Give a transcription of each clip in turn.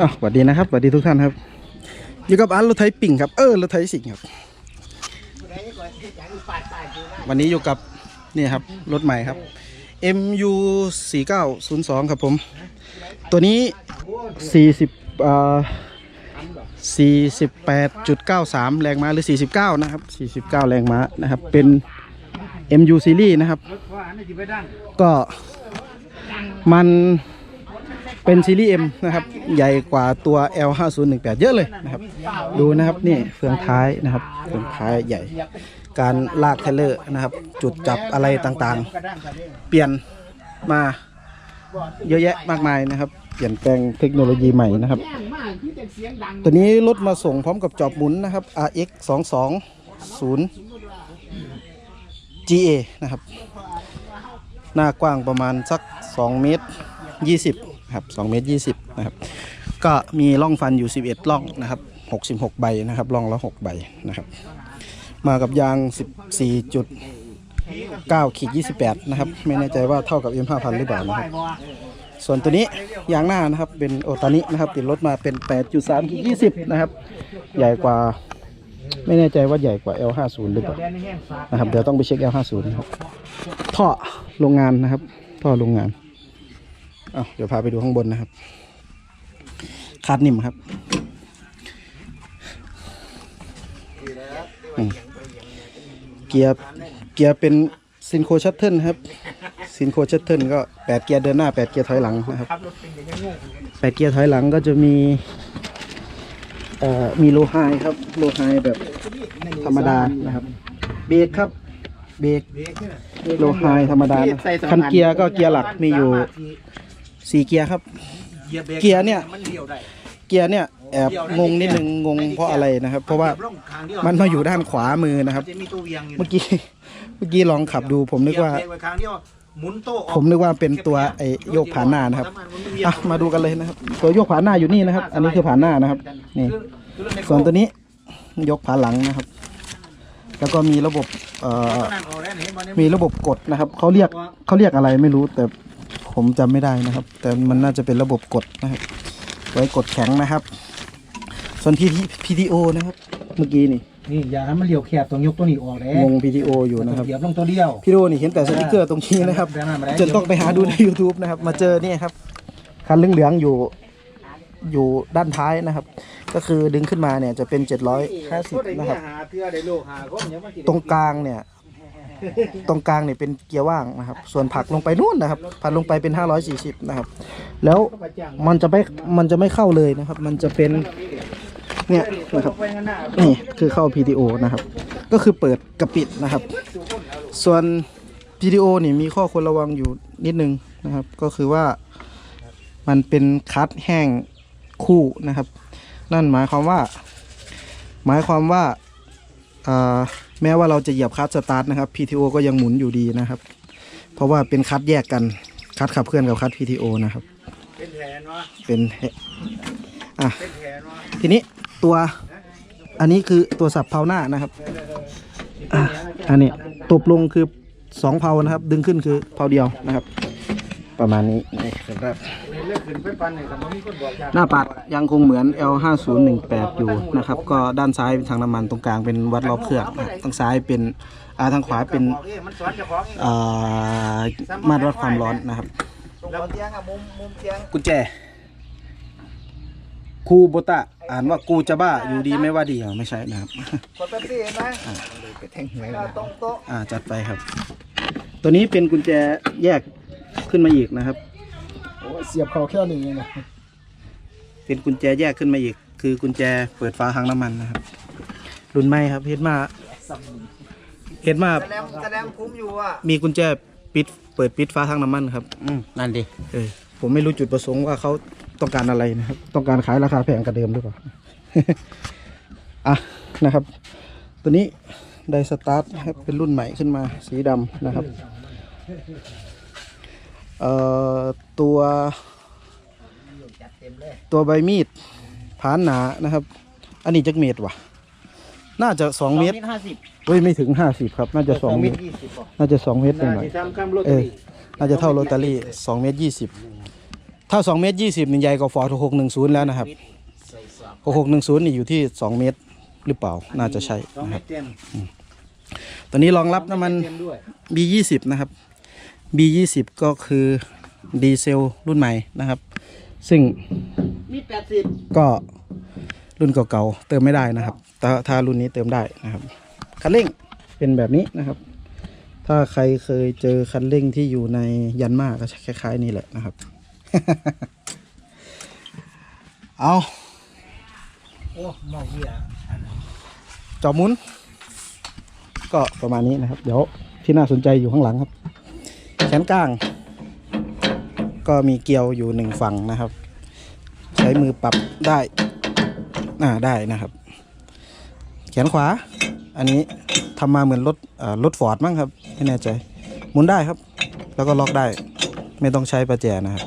อ้าวสวัสดีนะครับสวัสดีทุกท่านครับอยู่กับอันรถไถปิ่งครับเออรถไถสิงครับ วันนี้อยู่กับนี่ครับรถใหม่ครับ MU 4902ครับผม ตัวนี้ 40อ่า48.93 แรงม้าหรือ 49 นะครับ 49 แรงม้านะครับ เป็น MU Series นะครับ ก็มัน เป็นซีรีส์ M นะครับ ใหญ่กว่าตัว L5018 เยอะเลยนะครับ ดูนะครับนี่เฟืองท้ายนะครับเฟืองท้ายใหญ่ การลากเทเลอร์นะครับ จุดจับอะไรต่างๆ เปลี่ยนมาเยอะแยะมากมายนะครับ เปลี่ยนแปลงเทคโนโลยีใหม่นะครับ ตัวนี้รถมาส่งพร้อมกับจอบหมุนนะครับ RX 220 GA นะครับ หน้ากว้างประมาณสัก 2 เมตร 20 ครับ2เมตร20นะครับก็มีร่องฟันอยู่ 11ร่องนะครับ66 ใบนะครับร่องละ6ใบนะครับ มากับยาง 14.9ขีด28 นะครับ ไม่แน่ใจว่าเท่ากับ M5000 หรือเปล่านะครับ ส่วนตัวนี้ยางหน้านะครับเป็นโอตานินะครับ ติดรถมาเป็น 8.3ขีด20 นะครับ ใหญ่กว่าไม่แน่ใจว่าใหญ่กว่า L50 หรือเปล่านะครับ เดี๋ยวต้องไปเช็ค L50 นะครับท่อโรงงานนะครับท่อโรงงาน อ้าเดี๋ยวพาไปดูข้างบนนะครับ คาดนิ่มครับเกียร์เกียร์เป็นซินโคชัตเทิลครับซินโคชัตเทิลก็แปดเกียร์เดินหน้าแปดเกียร์ถอยหลังนะครับแปดเกียร์ถอยหลังก็จะมีเอ่อมีโลไฮครับโลไฮแบบธรรมดานะครับ เบรกครับเบรกโลไฮธรรมดาคันเกียร์ก็เกียร์หลักมีอยู่ สี่เกียร์ครับ เกียร์เนี่ยเกียร์เนี่ยแอบงงนิดนึงงงเพราะอะไรนะครับ เพราะว่ามันมาอยู่ด้านขวามือนะครับ จะมีตัวเวียงอยู่เมื่อกี้เมื่อกี้ลองขับดูผมนึกว่าเบรไว้ครั้งเดียวหมุนโต๊ะออกผมนึกว่าเป็นตัวไอ้โยกผ่านหน้านะครับอะมาดูกันเลยนะครับ ตัวโยกผ่านหน้าอยู่นี่นะครับ อันนี้คือผ่านหน้านะครับนี่ ส่วนตัวนี้ยกผ่านหลังนะครับ แล้วก็มีระบบเอ่อมีระบบกดนะครับเขาเรียกเขาเรียกอะไรไม่รู้แต่ ผมจำไม่ได้นะครับ แต่มันน่าจะเป็นระบบกดนะครับ ไว้กดแข็งนะครับ ส่วนที่ PTO นะครับ เมื่อกี้นี่นี่อย่าให้มันเหลียวแคบต้องยกตัวนี้ออกเลยงง PTO อยู่นะครับเหยียบลงตัวเดียวพี่โดนี่เห็นแต่สติกเกอร์ตรงนี้นะครับจนต้องไปหาดูใน YouTube นะครับ มาเจอนี่ครับคันเหลืองๆอยู่อยู่ด้านท้ายนะครับ ก็คือดึงขึ้นมาเนี่ยจะเป็น 750 นะครับ ตรงกลางเนี่ย ตรงกลางเนี่ยเป็นเกียร์ว่างนะครับ ส่วนผลักลงไปนู่นนะครับผลักลงไปเป็น 540 นะครับ แล้วมันจะไม่มันจะไม่เข้าเลยนะครับ มันจะเป็นเนี่ยนะครับนี่คือเข้า PTO นะครับ ก็คือเปิดกับปิดนะครับ ส่วน PTO นี่มีข้อควรระวังอยู่นิดนึงนะครับ ก็คือว่ามันเป็นคัดแห้งคู่นะครับ นั่นหมายความว่า หมายความว่าอ่า แม้ว่าเราจะเหยียบคัดสตาร์ทนะครับ PTO ก็ยังหมุนอยู่ดีนะครับ เพราะว่าเป็นคัดแยกกันคัดขับเคลื่อนกับคัด PTO นะครับ เป็นแผนวะเป็นอะเป็นแผนวะทีนี้ตัวอันนี้คือตัวสับเพาหน้านะครับอะอันนี้ตบลงคือสองเพานะครับ ดึงขึ้นคือเพาเดียวนะครับ ประมาณนี้นะครับเลือกขึ้นไปปันเนี่ยแต่มันมีคนบอกจากหน้าปัดยังคงเหมือน L5018 อยู่นะครับ ก็ด้านซ้ายเป็นทางน้ำมันตรงกลางเป็นวัดรอบเครื่องนะครับทางซ้ายเป็นอ่าทางขวาเป็นบอกเอ้ยมันสอนเจ้าของเองอ่ามาตรวัดความร้อนนะครับแล้วเตียงอะมุมมุมเตียงกุญแจคูโบตะอ่านว่ากูจะบ้าอยู่ดีไม่ว่าดีอะไม่ใช่นะครับกดแป๊บซี่เห็นไหมไปแทงหวยตรงโต๊ะอ่าจัดไปครับ ตัวนี้เป็นกุญแจแยก ขึ้นมาอีกนะครับ โอ้เสียบเขาแค่นี้เองนะเป็นกุญแจแยกขึ้นมาอีก คือกุญแจเปิดฝาถังน้ำมันนะครับ รุ่นใหม่ครับเห็นมาเห็นมาแสดงแสดงคุ้มอยู่อะมีกุญแจปิดเปิดปิดฝาถังน้ำมันครับ อืมนั่นดิเออผมไม่รู้จุดประสงค์ว่าเขาต้องการอะไรนะครับ ต้องการขายราคาแพงกว่าเดิมหรือเปล่าอะนะครับ ตัวนี้ไดสตาร์ทนะครับเป็นรุ่นใหม่ขึ้นมาสีดำนะครับ เอ่อตัวตัวใบมีดผานหนานะครับ อันนี้จักเมตรวะน่าจะสองเมตรห้าสิบเฮ้ยไม่ถึงห้าสิบครับ น่าจะสองเมตรยี่สิบป่ะน่าจะสองเมตรหน่อยที่ทำข้ามรถเออน่าจะเท่าโรตารี่สองเมตรยี่สิบถ้า2เมตร20นี่ใหญ่กว่าฟอร์ด610แล้วนะครับ6610นี่อยู่ที่2เมตรหรือเปล่า น่าจะใช่สองนะคเม็รับดเต็มตัวนี้รองรับน้ำมันเต็มด้วย B20 นะครับ B20 ก็คือดีเซลรุ่นใหม่นะครับ ซึ่งมีแปดสิบก็รุ่นเก่าๆเติมไม่ได้นะครับแต่ถ้ารุ่นนี้เติมได้นะครับคันเร่งเป็นแบบนี้นะครับ ถ้าใครเคยเจอคันเร่งที่อยู่ในยันมาก็คล้ายๆ นี่แหละนะครับ เอาโอ้หมอกเหี้ยจอหมุน ก็ประมาณนี้นะครับ เดี๋ยวที่น่าสนใจอยู่ข้างหลังครับ แขนกลาง ก็มีเกลียวอยู่หนึ่งฝั่งนะครับ ใช้มือปรับได้อ่าได้นะครับ แขนขวา อันนี้ทำมาเหมือนรถอ่ารถฟอร์ดมั้งครับไม่แน่ใจหมุนได้ครับ แล้วก็ล็อกได้ ไม่ต้องใช้ประแจนะครับ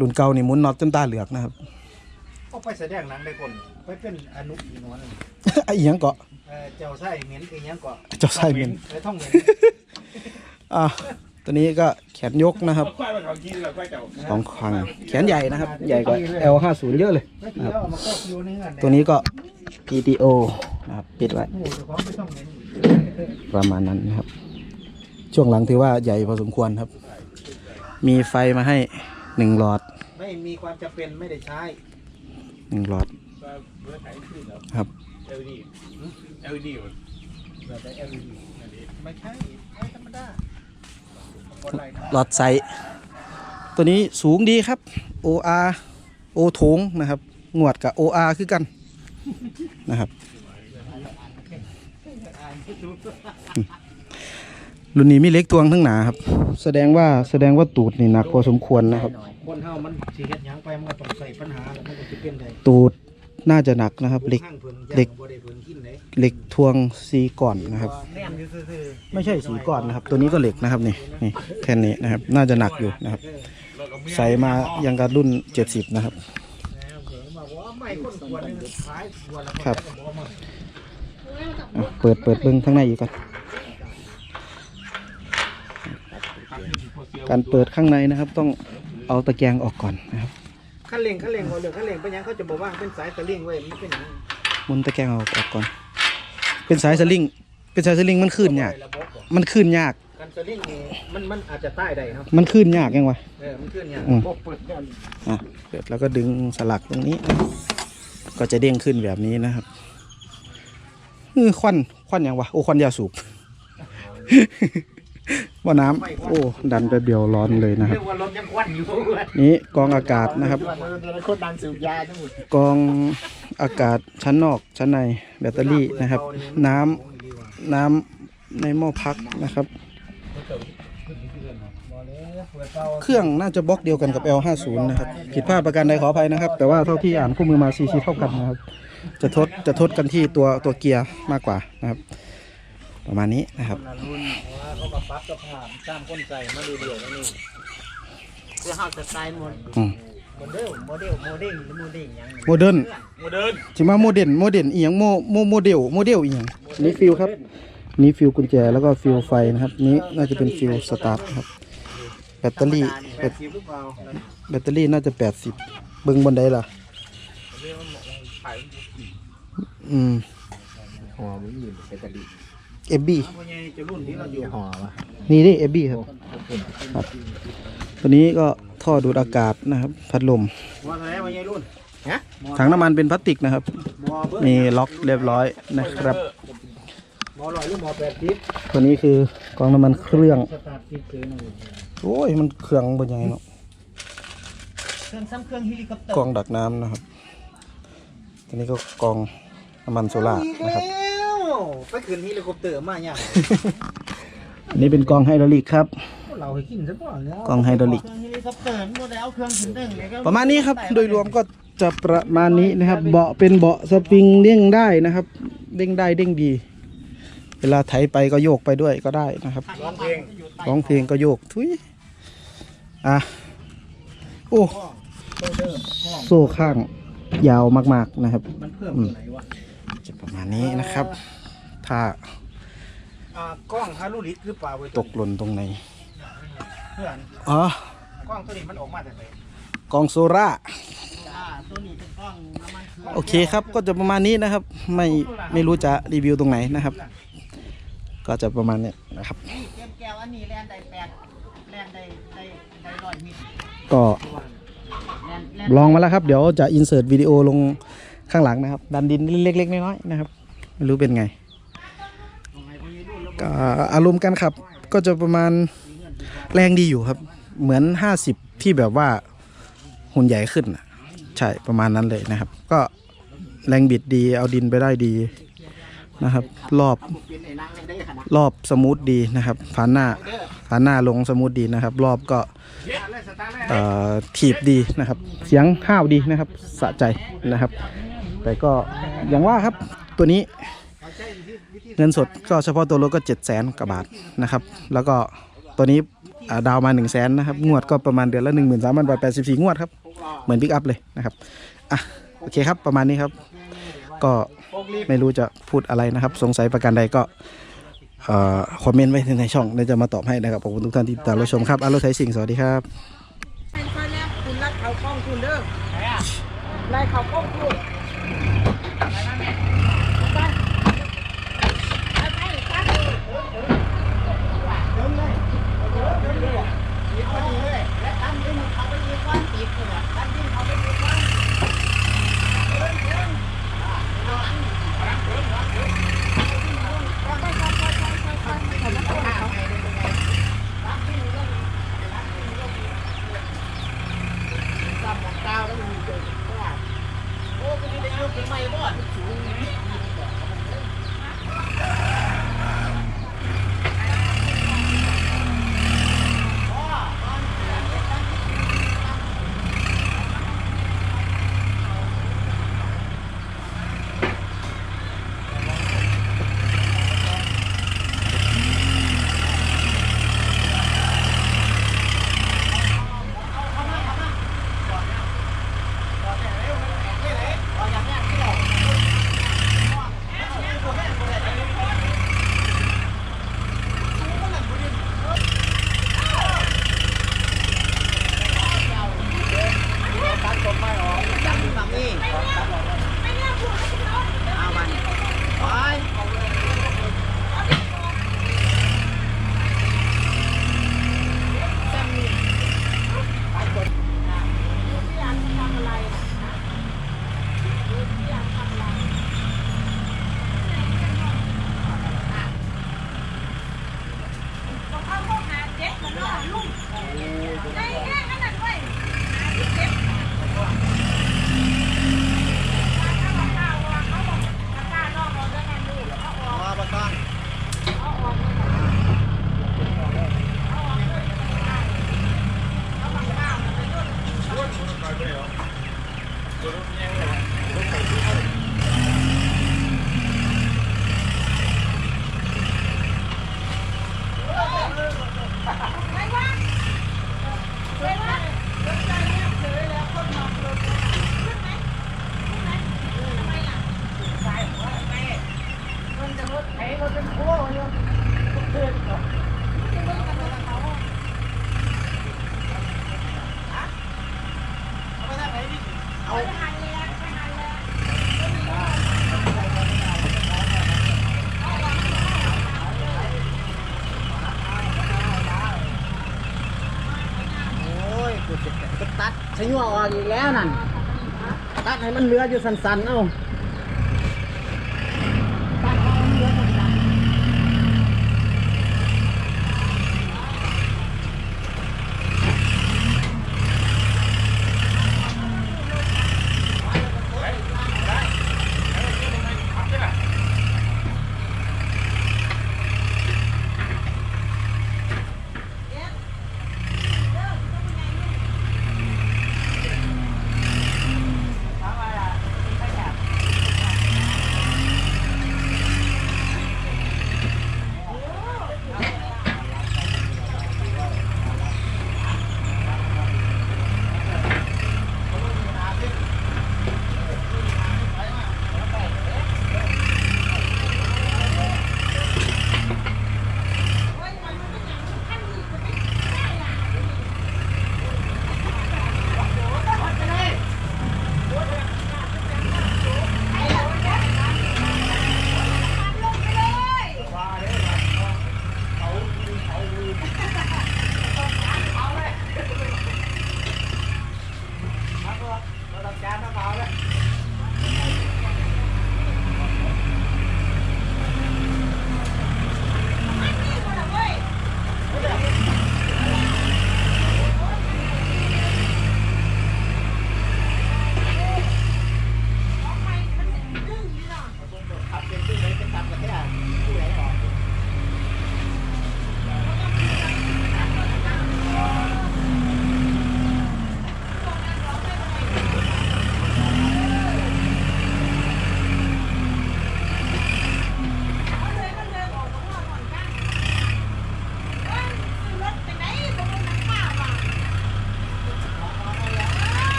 รุ่นเก่านี่หมุนน็อตจนตาเหลือกนะครับก็ไปแสดงหนังได้คนไปเป็นอนุอีนวลไอ้เหี้ยังเกาะเอ่อเจ้าไส้เหม็นคือหยังก็เจ้าไส้เหม็นเออท่องเหม็น อะตัวนี้ก็แขนยกนะครับควายมันเขากินแล้วควายเจ้าสองครั้งแขนใหญ่นะครับ ใหญ่กว่า L50 เยอะเลยไม่กี่แล้วเอามาก็อยู่ในเงื่อนตัวนี้ก็ PTO นะครับปิดไว้โอ้โหเจ้าของไม่ต้องเหม็นอีกประมาณนั้นนะครับ ช่วงหลังถือว่าใหญ่พอสมควรครับ มีไฟมาให้หนึ่งหลอด ไม่มีความจำเป็นไม่ได้ใช้หนึ่งหลอดเบอร์ไทยขึ้นแล้วครับ LED LED มันแบบแต่ LED ไม่ใช่ใช้ธรรมดาบนไหล่นะหลอดไซส์ตัวนี้สูงดีครับ OR O โถงนะครับงวดกับ OR คือกันนะครับรุ่นนี้มีเล็กตวงทั้งหนาครับ แสดงว่าแสดงว่าตูดนี่หนักพอสมควรนะครับคนเฮามันสิเฮ็ดหยังไปมันก็ต้องใส่ปัญหาแล้วมันก็สิเป็นได้ตูดน่าจะหนักนะครับเหล็กข้างเพิ่นเหล็กบ่ได้ เพิ่นกินเลยเหล็กทวงสีก่อนนะครับแนมอยู่ซื่อๆไม่ใช่สีก่อนนะครับ ตัวนี้ก็เหล็กนะครับนี่นี่แค่นี้นะครับ น่าจะหนักอยู่นะครับ ใส่มายังกับรุ่น 70 นะครับบอกว่าไม่คนควรนึงขายควรแล้วครับก็บอกว่ามันอะเปิดเปิดเบิ้งข้างในอีกก่อนการเปิดข้างในนะครับ ต้องเอาตะแกรงออกก่อนนะครับคันเร่งคันเร่งบ่เรื่องคันเร่งเป็นหยังเขาจะบอกว่าเป็นสายสลิงเว้ยมันเป็นหยังหมุนตะแกรงออกออกก่อน เป็นสายสลิง เป็นสายสลิงมันขึ้นยากระบบบ่มันขึ้นยากคันสลิงนี่มันมันอาจจะใต้ได้ครับมันขึ้นยากยังวะ เออมันขึ้นหยังอืม บ่เปิดกันอะเปิดแล้วก็ดึงสลักตรงนี้นะครับก็จะเด้งขึ้นแบบนี้นะครับเออควันควันยังวะ โอ้ควันยาสูบ ว่าน้ำโอ้ดันไปเดียวร้อนเลยนะครับเรียกว่ารถยังควันอยู่เว้ยนี้กองอากาศนะครับ โคตรดังสูบยาทั้งหมดกองอากาศชั้นนอกชั้นในแบตเตอรี่นะครับ น้ำน้ำในหม้อพักนะครับ เครื่องน่าจะบล็อกเดียวกันกับ L50 นะครับ ผิดพลาดประการใดขออภัยนะครับ แต่ว่าเท่าที่อ่านคู่มือมา CC เท่ากันนะครับ จะทดจะทดกันที่ตัวตัวเกียร์มากกว่านะครับ ประมาณนี้นะครับรุ่นว่าเขามาปรั๊บสภาพสร้างคนใส่มาดูเดียวนี่เพื่อเฮาจะตายหมดอืมโมเดลโมเดลโมเดลหรือโมเดลหยังโมเดิร์นโมเดิร์นจิมาโมเดลโมเดลอีหยังโมโมโมเดลโมเดลอีหยังนี่ฟิลครับ นี่ฟิลกุญแจแล้วก็ฟิลไฟนะครับนี้น่าจะเป็นฟิลสตาร์ทครับ แบตเตอรี่แปแบดตสิบหรือเปล่าแบตเตอรี่น่าจะ 80เบิ้งบนไดล่ะอืมห่อมันมีเป็นกระดิ่งเอฟบีเพราะไงจะรุ่นที่ เราอยู่ห่อวะนี่ดิเอฟบีครับครับ ตัวนี้ก็ท่อดูดอากาศนะครับ พัดลมว่าอะไรว่าไงรุ่นถังน้ำมันเป็นพลาสติกนะครับมอเบอร์มีล็อกเรียบร้อยนะครับมอลอยหรือมอแปดสิบตัวนี้คือกองน้ำมันเครื่องสตาร์ทติดคือหนึ่งโอ้ย มันเครื่องบนยังไงเนาะเครื่องซ้ำเครื่องเฮลิคอปเตอร์กองดักน้ำนะครับตัวนี้ก็กองน้ำมันโซล่าร์นะครับแล้ว ไปขึ้นเฮลิคอปเตอร์มาเนี่ยอันนี้เป็นกองไฮดรอลิกครับ เราให้กินซะก่อนแล้วกองไฮดรอลิก เครื่องเฮลิคอปเตอร์มันบ่ได้เอาเครื่องขึ้นได้ไงก็ประมาณนี้ครับ โดยรวมก็จะประมาณนี้นะครับ เบาะเป็นเบาะสปริงเด้งได้นะครับ เด้งได้เด้งดี เวลาไถไปก็โยกไปด้วยก็ได้นะครับ ร้องเพลง ร้องเพลงก็โยก ทุยอะ โอ้ โซเดอร์ห้องโซ่ข้างยาวมากๆนะครับ มันเพิ่มตัวไหนวะ จะประมาณนี้นะครับ ถ้าอ่ากล้องฮารุลิกหรือเปล่าเว้ยตกหล่นตรงไหน เพื่อนอ๋อ กล้องตัวนี้มันออกมาแต่ไหนกองโซล่าอ่าตัวนี้เป็นกล้องน้ำมันเครื่องโอเคครับก็จะประมาณนี้นะครับ ไม่ไม่รู้จะรีวิวตรงไหนนะครับ ก็จะประมาณนี้นะครับ นี่เกมแก้วอันนี้แลนได้แปดแลนได้ได้ได้ร้อยมิลก็แลนแลนลองมาแล้วครับ เดี๋ยวจะอินเสิร์ตวิดีโอลงข้างหลังนะครับ ดันดินเล็กๆน้อยๆนะครับ ไม่รู้เป็นไง ก็อารมณ์การขับก็จะประมาณแรงดีอยู่ครับ เหมือน 50 ที่แบบว่าหุ่นใหญ่ขึ้นใช่ประมาณนั้นเลยนะครับ ก็แรงบิดดีเอาดินไปได้ดีนะครับ รอบรอบสมูทดีนะครับฝานหน้าฝานหน้าลงสมูทดีนะครับ รอบก็ถีบดีนะครับ เสียงห้าวดีนะครับสะใจนะครับ แต่ก็อย่างว่าครับตัวนี้ เงินสดก็เฉพาะตัวรถก็7 0 0แสนกว่าบาทนะครับ แล้วก็ตัวนี้ดาวมา 1 0 0 0 0แสนนะครับ งวดก็ประมาณเดือนละ 1 3 0 0 0บาท84 งวดครับ เหมือนบิ๊กอัพเลยนะครับ อะ โอเคครับ ประมาณนี้ครับ ก็ไม่รู้จะพูดอะไรนะครับ สงสัยประการใดก็คอมเมนต์ไว้ในช่องเดี๋ยวจะมาตอบให้นะครับ ขอบคุณทุกท่านที่ติดตามรับชมครับอารถไทยสิ่งสวัสดีครับเป็นคนแรกคุณรัดเขากล้องคุณเด้อไล่เขากล้องคุณ ให้มันเหลืออยู่สันๆ เอ้า